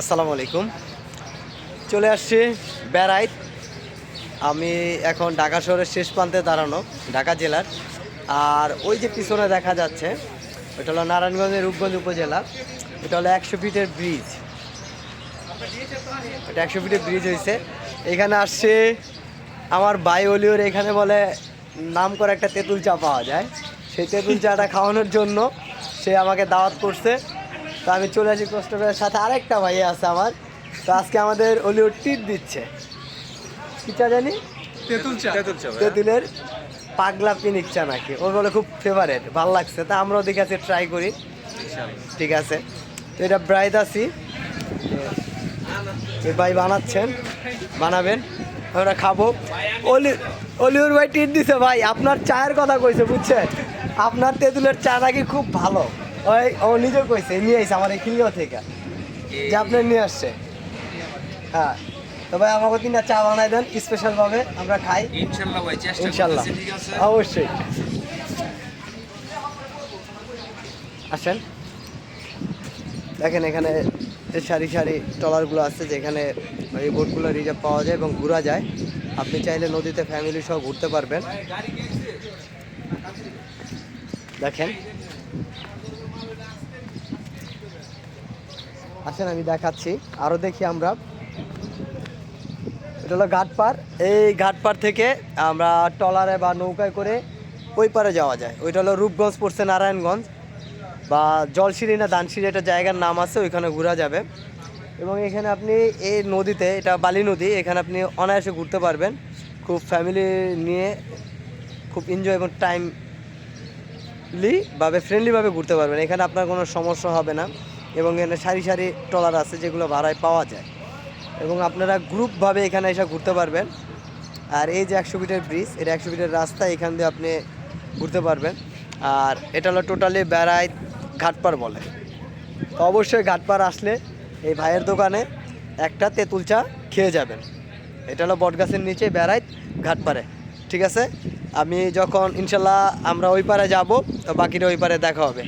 আসসালামু আলাইকুম। চলে আসছি বেড়াইত। আমি এখন ঢাকা শহরের শেষ প্রান্তে দাঁড়ানো, ঢাকা জেলার। আর ওই যে পিছনে দেখা যাচ্ছে, ওটা হলো নারায়ণগঞ্জের রূপগঞ্জ উপজেলা। এটা হলো একশো ফিটের ব্রিজ। এটা একশো ফিটের ব্রিজ হয়েছে এখানে আসছে আমার বাই অলিওর, এখানে বলে নাম করে একটা তেঁতুল চা পাওয়া যায়। সেই তেঁতুল চাটা খাওয়ানোর জন্য সে আমাকে দাওয়াত করছে। তো আমি চলে আসি কষ্ট করে সাথে। আরেকটা ভাই আছে আমার। তো আজকে আমাদের অলিওর টিট দিচ্ছে। কি চা জানি? তেঁতুল চা। তেঁতুলের পাগলা পিনিক চা নাকি? ওর বলে খুব ফেভারেট ভালো লাগছে। তা আমরাও দেখে আছে ট্রাই করি। ঠিক আছে। তো এটা ব্রাইদ আছি। এই ভাই বানাচ্ছেন। বানাবেন। আমরা খাব। অলি অলিউর ভাই টিট দিছে ভাই। আপনার চায়ের কথা কইছে বুঝছেন? আপনার তেঁতুলের চা নাকি খুব ভালো। ওই ও নিজে কইছে নিয়ে আইছে আমার এই খিলিও থেকে। যে আপনি নিয়ে আসছে। হ্যাঁ তো ভাই আমাকে তিনটা চা বানাই দেন স্পেশাল ভাবে আমরা খাই। ইনশাল্লাহ ভাই চেষ্টা অবশ্যই। আসেন। দেখেন এখানে সারি সারি ট্রলারগুলো আছে যেখানে এই বোটগুলো রিজার্ভ পাওয়া যায় এবং ঘোরা যায়। আপনি চাইলে নদীতে ফ্যামিলি সহ ঘুরতে পারবেন। দেখেন। আসেন, আমি দেখাচ্ছি। আরও দেখি আমরা। এটা হলো ঘাটপাড় এই ঘাটপাড় থেকে আমরা ট্রলারে বা নৌকায় করে ওই পারে যাওয়া যায়। ওইটা হলো রূপগঞ্জ পড়ছে নারায়ণগঞ্জ বা জলসিঁড়ি না দানসিঁড়ি একটা জায়গার নাম আছে, ওইখানে ঘোরা যাবে। এবং এখানে আপনি এই নদীতে, এটা বালি নদী, এখানে আপনি অনায়াসে ঘুরতে পারবেন। খুব ফ্যামিলি নিয়ে খুব এনজয় এবং টাইমলি ভাবে ফ্রেন্ডলিভাবে ঘুরতে পারবেন। এখানে আপনার কোনো সমস্যা হবে না। এবং এখানে সারি সারি ট্রলার আছে যেগুলো ভাড়ায় পাওয়া যায়। এবং আপনারা গ্রুপভাবে এখানে এসে ঘুরতে পারবেন। আর এই যে একশো ফিটের ব্রিজ এটা একশো ফিটের রাস্তা এখান দিয়ে আপনি ঘুরতে পারবেন। আর এটা হলো টোটালি বেড়াই ঘাটপাড় বলে। তো অবশ্যই ঘাটপাড় আসলে এই ভাইয়ের দোকানে একটা তেঁতুল চা খেয়ে যাবেন। এটা হলো বটগাছের নিচে বেড়াই ঘাটপাড়ে। ঠিক আছে? আমি যখন ইনশাল্লাহ আমরা ওই পারে যাব, তো বাকিটা ওই পারে দেখা হবে।